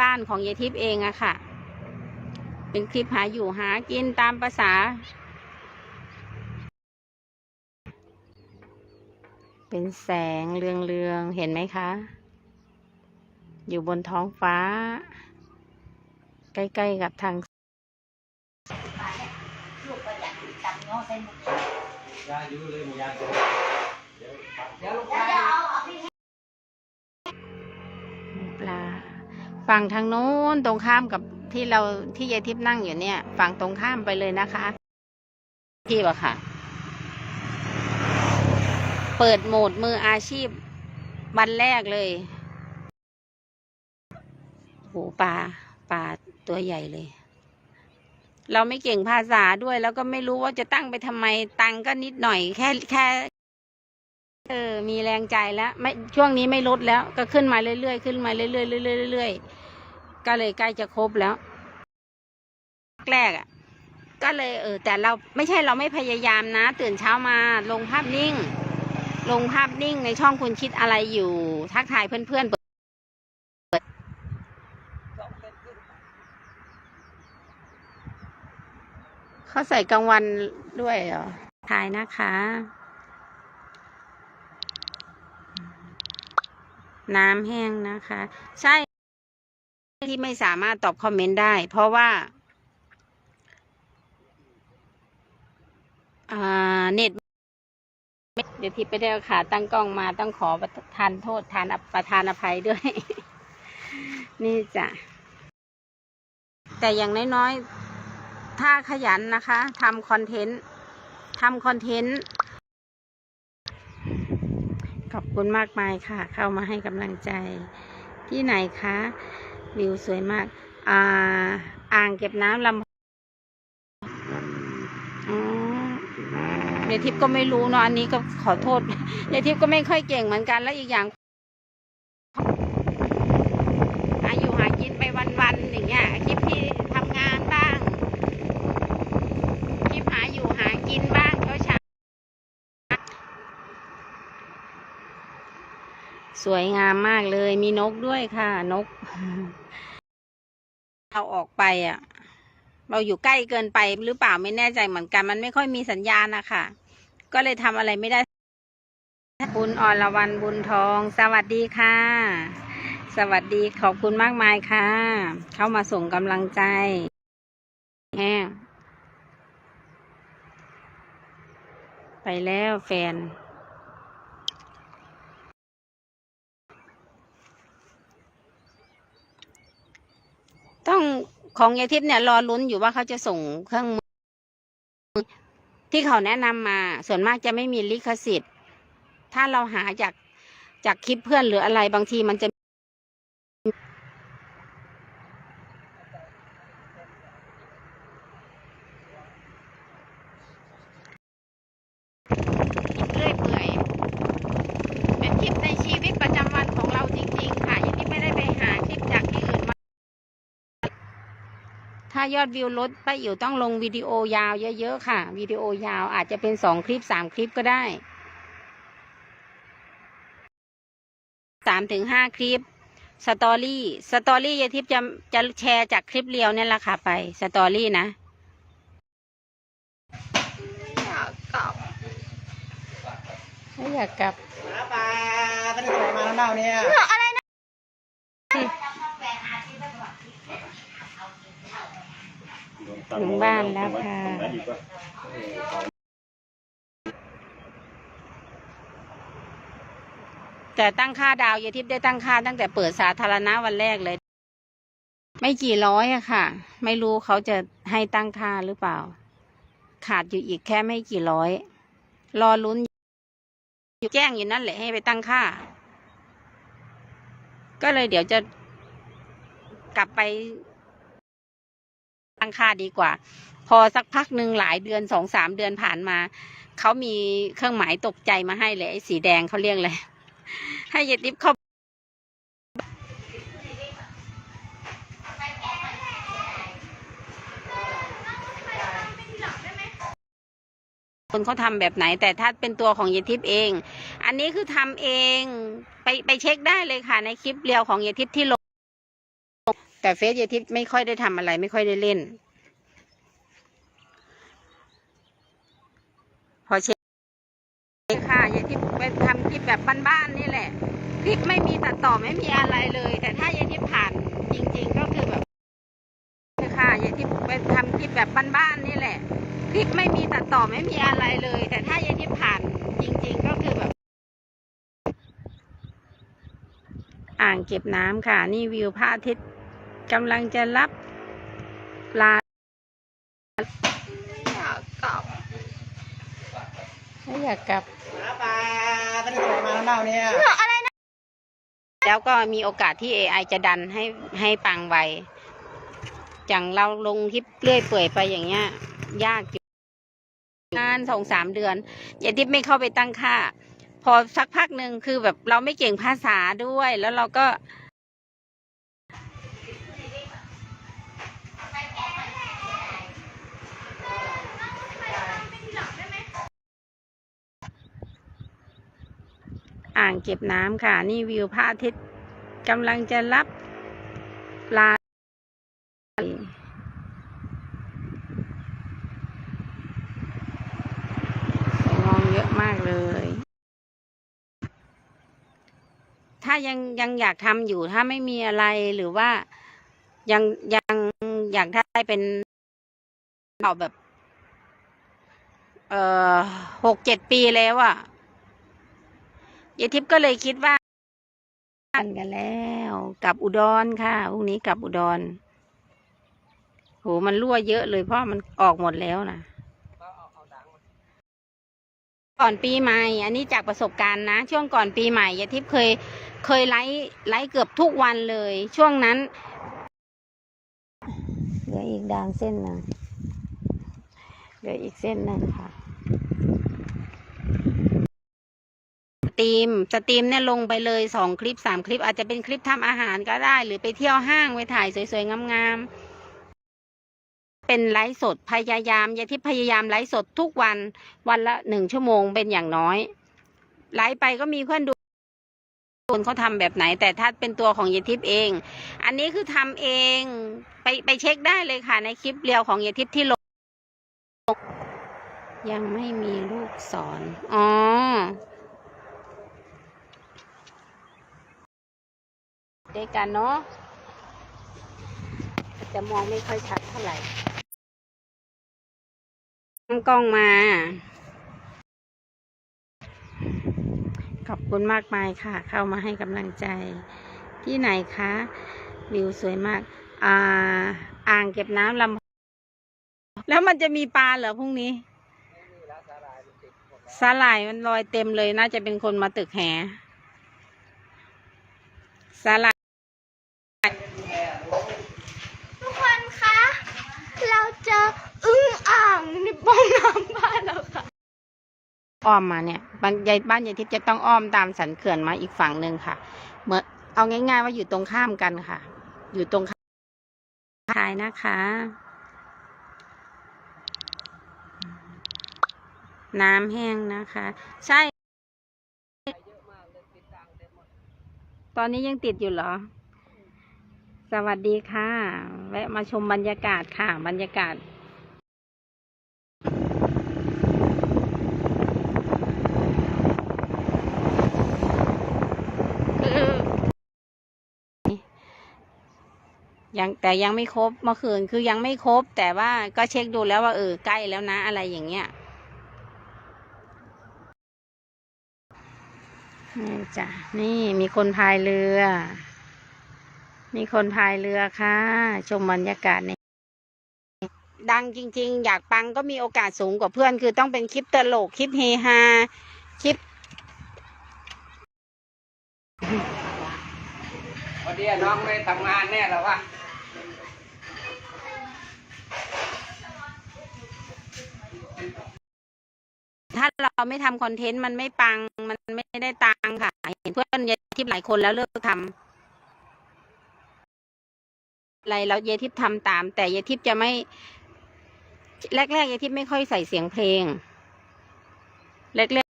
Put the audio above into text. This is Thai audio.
บ้านๆของยายทิพย์เองอะค่ะ เป็นคลิปหาอยู่หากินตามภาษา เป็นแสงเรืองๆ เห็นไหมคะ อยู่บนท้องฟ้า ใกล้ๆกับทางอยากจำเนาอยู่เลยยาเดี๋ยวเดี๋ยวลูกแล้วจะเอาเฝั่งทางโน้นตรงข้ามกับที่เราที่ยายทิพย์นั่งอยู่เนี่ย ฝั่งตรงข้ามไปเลยนะคะ ที่อะค่ะ เปิดโหมดมืออาชีพ วันแรกเลยโหปลาปลาตัวใหญ่เลย เราไม่เก่งภาษาด้วย แล้วก็ไม่รู้ว่าจะตั้งไปทำไมตังก็นิดหน่อยแค่แค่เออ มีแรงใจแล้ว ไม่ช่วงนี้ไม่ลดแล้ว ก็ขึ้นมาเรื่อยๆ ขึ้นมาเรื่อยๆเรื่อยๆเรื่อยๆ ก็เลยใกล้จะครบแล้ว แรกอะ ก็เลยเออ แต่เราไม่ใช่เราไม่พยายามนะ ตื่นเช้ามาลงภาพนิ่ง ลงภาพนิ่งในช่องคุณคิดอะไรอยู่ ทักทายเพื่อนๆเปิดเขาใส่กลางวันด้วยเหรอทายนะคะ น้ำแห้งนะคะ ใช่ ที่ไม่สามารถตอบคอมเมนต์ได้ เพราะว่าเน็ตเดี๋ยวทิพไปได้เอาขาตั้งกล้องมาต้องขอประทานโทษทานประทานอภัยด้วย นี่จ้ะ แต่อย่างน้อยๆ ถ้าขยันนะคะทำคอนเทนต์ทำคอนเทนต์ ขอบคุณมากมายค่ะ เข้ามาให้กำลังใจที่ไหนคะ วิวสวยมาก อ่า อ่างเก็บน้ำลำอ๋อยายทิพย์ก็ไม่รู้เนาะอันนี้ก็ขอโทษยายทิพย์ก็ไม่ค่อยเก่งเหมือนกันแล้วอีกอย่างอาอยู่หากินไปวันๆอย่างเงี้ยคลิปที่ทำงานบ้างคลิปหาอยู่หากินบ้างเช้าเช้า สวยงามมากเลยมีนกด้วยค่ะ นกเอาออกไปอะ เราอยู่ใกล้เกินไปหรือเปล่าไม่แน่ใจเหมือนกัน มันไม่ค่อยมีสัญญาณนะคะก็เลยทำอะไรไม่ได้ คุณอรวรรณบุญทอง สวัสดีค่ะ สวัสดีขอบคุณมากมายค่ะ เข้ามาส่งกำลังใจแห้งไปแล้วแฟน ต้องของยายทิพย์เนี่ยรอลุ้นอยู่ว่าเขาจะส่งเครื่องมือ ที่เขาแนะนำมา ส่วนมากจะไม่มีลิขสิทธิ์ ถ้าเราหาจากจากคลิปเพื่อนหรืออะไรบางทีมันจะเรื่อยเปื่อยเป็นคลิปในชีวิตประจำวันของเราจริง ๆ ค่ะยังที่ไม่ได้ไปหาคลิปจากที่อื่นมา ถ้ายอดวิวลดป้าอิ๋วต้องลงวิดีโอยาวเยอะๆค่ะ วิดีโอยาวอาจจะเป็นสองคลิปสามคลิปก็ได้สามถึงห้าคลิปสตอรี่สตอรี่ยายทิพย์จะจะแชร์จากคลิปเรียวเนี่ยแหละค่ะไปสตอรี่นะอยากกลับไม่อยากกลับมาปลาก็ได้สวยมาแล้วเน่าเนี่ยอะไรนะ ถึงบ้านแล้วค่ะแต่ตั้งค่าดาวยายทิพย์ได้ตั้งค่าตั้งแต่เปิดสาธารณะวันแรกเลย ไม่กี่ร้อยอะค่ะ ไม่รู้เขาจะให้ตั้งค่าหรือเปล่า ขาดอยู่อีกแค่ไม่กี่ร้อย รอลุ้นอยู่แจ้งอยู่นั่นแหละให้ไปตั้งค่า ก็เลยเดี๋ยวจะกลับไป ตั้งค่าดีกว่า พอสักพักหนึ่งหลายเดือนสองสามเดือนผ่านมา เขามีเครื่องหมายตกใจมาให้เลยไอ้สีแดงเขาเรียกเลย ให้ยายติ๊บเข้าคนเขาทำแบบไหนแต่ถ้าเป็นตัวของยายทิพย์เอง อันนี้คือทำเองไปไปเช็คได้เลยค่ะในคลิปเรียวของยายทิพย์ที่ลง แต่เฟซยายทิพย์ไม่ค่อยได้ทำอะไร ไม่ค่อยได้เล่น พอเช็คค่ะยายทิพย์ไปทำคลิปแบบบ้านๆนี่แหละคลิปไม่มีตัดต่อไม่มีอะไรเลย แต่ถ้ายายทิพย์ผ่านจริง ๆ ก็คือแบบค่ะยายทิพย์ไปทำคลิปแบบบ้านๆนี่แหละคลิปไม่มีตัดต่อไม่มีอะไรเลย แต่ถ้ายายทิพย์ผ่านจริง ๆ ก็คือแบบอ่างเก็บน้ำค่ะ นี่วิวพระอาทิตย์ กำลังจะรับปลาอยากกลับไม่อยากกลับมาปลาไม่ได้ส่งมาแล้วเนี่ยแล้วก็มีโอกาสที่ AI จะดันให้ให้ปังไวอย่างเราลงคลิปเรื่อยเปื่อยไปอย่างเงี้ย ยากอยู่นานสองสามเดือนอย่าทิพย์ไม่เข้าไปตั้งค่า พอสักพักหนึ่งคือแบบเราไม่เก่งภาษาด้วย แล้วเราก็ อ่างเก็บน้ำค่ะ นี่วิวพระอาทิตย์กำลังจะรับปลามองเยอะมากเลย ถ้ายังยังอยากทำอยู่ถ้าไม่มีอะไรหรือว่ายังยังอยากได้เป็นเอาแบบ เอ่อหกเจ็ดปีแล้วอะ่ะ ยายทิพย์ก็เลยคิดว่ากันกันแล้ว กลับอุดรค่ะพรุ่งนี้กลับอุดรโหมันรั่วเยอะเลยเพราะมันออกหมดแล้วนะก่อนปีใหม่ อันนี้จากประสบการณ์นะ ช่วงก่อนปีใหม่ยายทิพย์เคยเคยไลฟ์ไลฟ์เกือบทุกวันเลย ช่วงนั้นเหลืออีกดางเส้นหนึ่งเหลืออีกเส้นหนึ่งค่ะส ตรีม สตรีมเนี่ยลงไปเลยสองคลิปสามคลิป อาจจะเป็นคลิปทำอาหารก็ได้ หรือไปเที่ยวห้างไปถ่ายสวยๆงามๆ เป็นไลฟ์สดพยายามยายทิพย์พยายามไลฟ์สดทุกวันวันละหนึ่งชั่วโมงเป็นอย่างน้อย ไลฟ์ไปก็มีเพื่อนดูคนเขาทำแบบไหน แต่ถ้าเป็นตัวของยายทิพเอง อันนี้คือทำเองไปไปเช็คได้เลยค่ะ ในคลิปเรียวของยายทิพที่ลงยังไม่มีลูกสอน อ๋อ ด้วยกันเนาะจะมองไม่ค่อยชัดเท่าไหร่ตั้งกล้องมา ขอบคุณมากมายค่ะ เข้ามาให้กำลังใจ ที่ไหนคะ วิวสวยมาก อ่า อ่างเก็บน้ำลำแล้วมันจะมีปลาเหรอพรุ่งนี้สาหร่ายมันลอยเต็มเลย น่าจะเป็นคนมาตึกแหสาหร่าย ทุกคนคะ เราเจออึ้งอ่างในป้องน้ำบ้านแล้วค่ะ อ้อมมาเนี่ยบ้านยายบ้านยายทิพย์จะต้องอ้อมตามสันเขื่อนมาอีกฝั่งหนึ่งค่ะเมื่อเอาง่ายๆว่าอยู่ตรงข้ามกันค่ะ อยู่ตรงข้ามทายนะคะ น้ำแห้งนะคะ ใช่ ตอนนี้ยังติดอยู่เหรอ สวัสดีค่ะ แวะมาชมบรรยากาศค่ะ บรรยากาศ ยังแต่ยังไม่ครบเมื่อคืนคือยังไม่ครบ แต่ว่าก็เช็คดูแล้วว่าเออใกล้แล้วนะอะไรอย่างเงี้ยนี่จ้ะนี่มีคนพายเรือ มีคนพายเรือค่ะ ชมบรรยากาศนี่ดังจริง ๆ อยากปังก็มีโอกาสสูงกว่าเพื่อน คือต้องเป็นคลิปตลกคลิปเฮฮาคลิปวันนี้น้องไม่ทำงานแน่หรอวะ ถ้าเราไม่ทำคอนเทนต์มันไม่ปัง มันไม่ได้ตังค์ค่ะ เห็นเพื่อนเยทิพย์หลายคนแล้วเลิกทำอะไรแล้วเยทิพย์ทำตาม แต่เยทิพย์จะไม่ แรกๆเยทิพย์ไม่ค่อยใส่เสียงเพลง แรก